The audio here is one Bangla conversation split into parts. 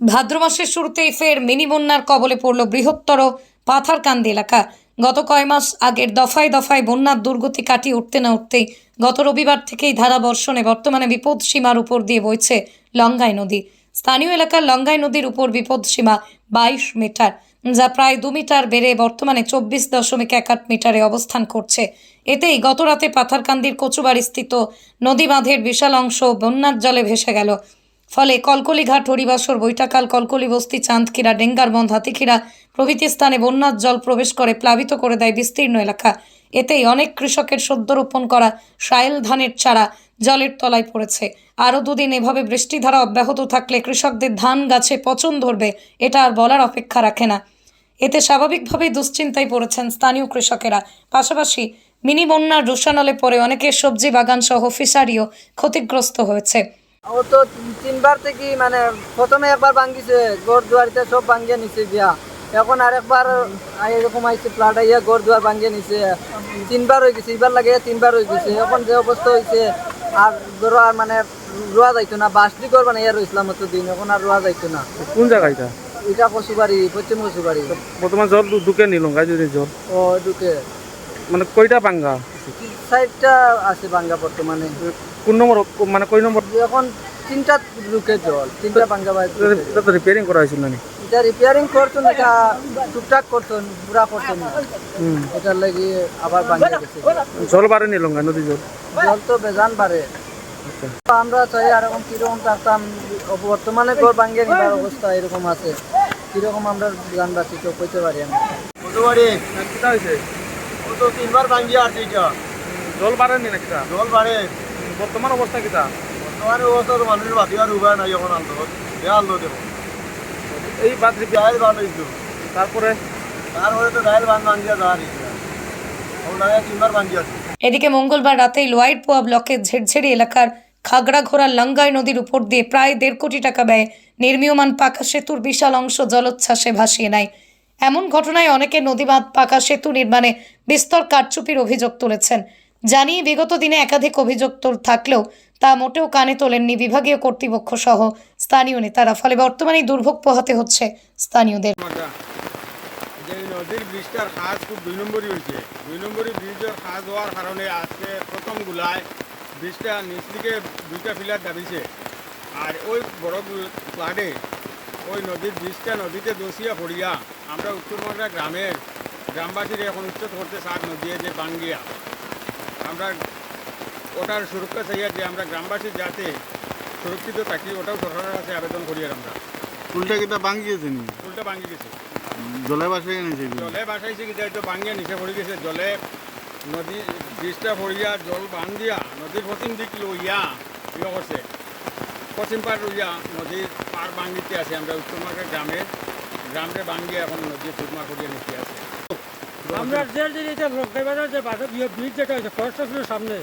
ভাদ্র মাসের শুরুতেই ফের মিনি বন্যার কবলে পড়ল বৃহত্তর পাথারকান্দি এলাকা। গত কয় মাস আগের দফায় দফায় বন্যার দুর্গতি কাটিয়ে উঠতে না উঠতেই গত রবিবার থেকেই ধারা বর্ষণে বর্তমানে বিপদ সীমার উপর দিয়ে বইছে লঙ্গাই নদী। স্থানীয় এলাকার লঙ্গাই নদীর উপর বিপদ সীমা বাইশ মিটার, যা প্রায় দু মিটার বেড়ে বর্তমানে চব্বিশ দশমিক এক আট মিটারে অবস্থান করছে। এতেই গতরাতে পাথারকান্দির কচুবাড়ি স্থিত নদী বাঁধের বিশাল অংশ বন্যার জলে ভেসে গেল। ফলে কলকলিঘাট হরিবাসর, বৈঠাকাল, কলকলি বস্তি, চাঁদখিরা, ডেঙ্গারবন্ধ, হাতিখিরা প্রভৃতি স্থানে বন্যার জল প্রবেশ করে প্লাবিত করে দেয় বিস্তীর্ণ এলাকা। এতেই অনেক কৃষকের সদ্য রোপণ করা সায়েল ধানের চারা জলের তলায় পড়েছে। আরও দুদিন এভাবে বৃষ্টিধারা অব্যাহত থাকলে কৃষকদের ধান গাছে পচন ধরবে, এটা আর বলার অপেক্ষা রাখে না। এতে স্বাভাবিকভাবেই দুশ্চিন্তায় পড়েছেন স্থানীয় কৃষকেরা। পাশাপাশি মিনি বন্যার রোশানলে পরে অনেকের সবজি বাগান সহ ফিশারিও ক্ষতিগ্রস্ত হয়েছে। ও তো তিনবার থেকে মানে প্রথমে একবার ভাঙ্গিছে গড় দুয়ারিতে সব ভাঙ্গিয়ে নিছে গিয়া। এখন আরেকবার এরকম আইছে ফ্লাড আইয়া গড় দুয়ার ভাঙ্গিয়ে নিছে। তিনবার হয়ে গেছে এবার লাগে তিনবার হয়ে গেছে। এখন যে অবস্থা হয়েছে আর গড় আর মানে রোয়া যাইতো না বাস দি করবা না ইয়া রইছিলাম অত দিন এখন আর রোয়া যাইতো না। কোন জায়গা এটা? এটা কচুবাড়ি পশ্চিম কচুবাড়ি বর্তমান জল ঢুকে নিল গাই যদি জল। ও ঢুকে মানে কয়টা সাইডটা আছে ভাঙ্গা বর্তমানে। কোন নম্বর মানে কয় নম্বর? এখন তিনটা ঢুকে জল তিনটা ভাঙ্গা বাইর। এটা রিপেয়ারিং করা হয়েছিল নানি এটা রিপেয়ারিং করতো না এটা টুকটাক করতো পুরা করতো না এটার লাগি আবার ভাঙে গেছে। জল বাড়ে নিল গাই নদী জল? জল তো বেজান বাড়ে। আচ্ছা। আমরা চাই এরকম কীরকম থাকতাম বর্তমানে ঘর ভাঙ্গে নিবার অবস্থা এরকম আছে। কীরকম আমরা জানবাসী তো কইতে পারি আমি কতবাড়ি কিটা হয়েছে ও তো তিনবার ভাঙ্গি আসছে এটা জল বাড়ে নি না কিটা জল বাড়ে বর্তমান অবস্থা কিটা বর্তমানে অবস্থা তো মানুষের উপায় নাই এখন আনলো বেয়া আনলো দেখো এই বাদ ডাইল বান হয়েছিল তারপরে তারপরে তো ডাইল বান ভাঙ্গিয়া যাওয়া দিয়েছিল এখন লাগে তিনবার ভাঙ্গি আছে। এদিকে মঙ্গলবার রাতেই লোয়াইটপোয়া ব্লকের ঝেড়ঝেড়ি এলাকার খাগড়াঘোড়া লঙ্গাই নদীর উপর দিয়ে প্রায় দেড় কোটি টাকা ব্যয়ে নির্মীয়মান পাকা সেতুর বিশাল অংশ জলোচ্ছ্বাসে ভাসিয়ে নেয়। এমন ঘটনায় অনেকে নদীবাঁধ, পাকা সেতু নির্মাণে বিস্তর কারচুপির অভিযোগ তুলেছেন। জানিয়ে বিগত দিনে একাধিক অভিযোগ থাকলেও তা মোটেও কানে তোলেননি বিভাগীয় কর্তৃপক্ষ সহ স্থানীয় নেতারা। ফলে বর্তমানে দুর্ভোগ পোহাতে হচ্ছে স্থানীয়দের। নদীর ব্রিজটার কাজ খুব দুই নম্বরই হয়েছে। দুই নম্বরই ব্রিজের কাজ হওয়ার কারণে আজকে প্রথম গুলায় ব্রিজটা নিচ দিকে দুইটা ফিলার দাবিছে। আর ওই বড় ফ্লাডে ওই নদীর ব্রিজটা নদীতে দোষিয়া পড়িয়া। আমরা উত্তরবঙ্গের গ্রামের গ্রামবাসীরা এখন উচ্চত করতে সার নদী যে বাঙ্গিয়া। আমরা ওটার সুরক্ষা চাইয়া যে আমরা গ্রামবাসী যাতে সুরক্ষিত থাকি ওটাও সরকারের কাছে আবেদন করি আর আমরা। উল্টা কিটা ভাঙ্গিয়েছে নি উল্টা ভাঙ্গি গেছে। জলে বাসে এনেছে জলে ভাসাইছে কি তো ভাঙ্গিয়া নিচে পড়ে গেছে। জলে নদী ব্রিজটা পড়িয়া জল ভাঙ্গিয়া নদীর পশ্চিম দিক লইয়া ইয়ে করছে। পশ্চিম পার লইয়া নদীর পার ভাঙ্গিতে আছে আমরা উত্তরমার্গের গ্রামে। গ্রামে ভাঙ্গিয়া এখন নদী ফুটমা করিয়া নিতে আছে আমরা যে যে লঙ্কাইবাজার যে বাজার ব্রিজ যেটা হয়েছে ফরেস্ট স্টেশনের সামনে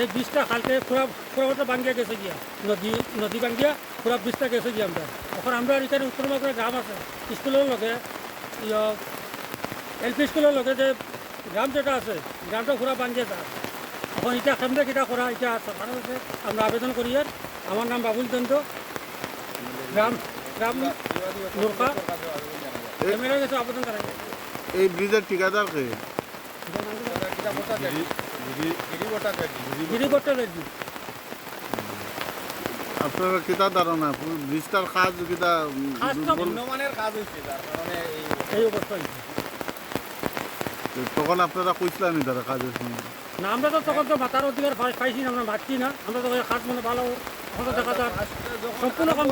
এই ব্রিজটা কালকে পুরা পুরা মতো ভাঙ্গিয়া গেছে গিয়া। নদী নদী ভাঙ্গিয়া পুরা ব্রিজটা গেছে গিয়া আমরা। এখন আমরা এখানে উত্তরবঙ্গের গ্রাম আছে। স্কুলের লগে ইয়ে এল পি স্কুলের লগে যে গ্রাম যেটা আছে, গ্রামটা পুরা ভাঙ্গিয়ে যায়। এখন এটা কেমনে কিটা করা, এটা সরকারের কাছে আমরা আবেদন করি আর আমার নাম বাবুল চন্দ্র গ্রাম গ্রাম নোরকা এমএলএ কাছে আবেদন করা এই ব্রিজের ঠিকাদার কে? আপনারা কিতা ধারণা? ব্রিজটার কাজ কিতা? কাজ তো? নিম্নমানের কাজ হয়েছে তার কারণে এই এই অবস্থায়। তখন আপনারা কইছিলেন দাদা তারা কাজের সময়। না আমরা তো তখন তো ভাতার অধিকার পাইছি না আমরা ভাবছি না। আমরা তো খাট মানে ভালো সম্পূর্ণ কম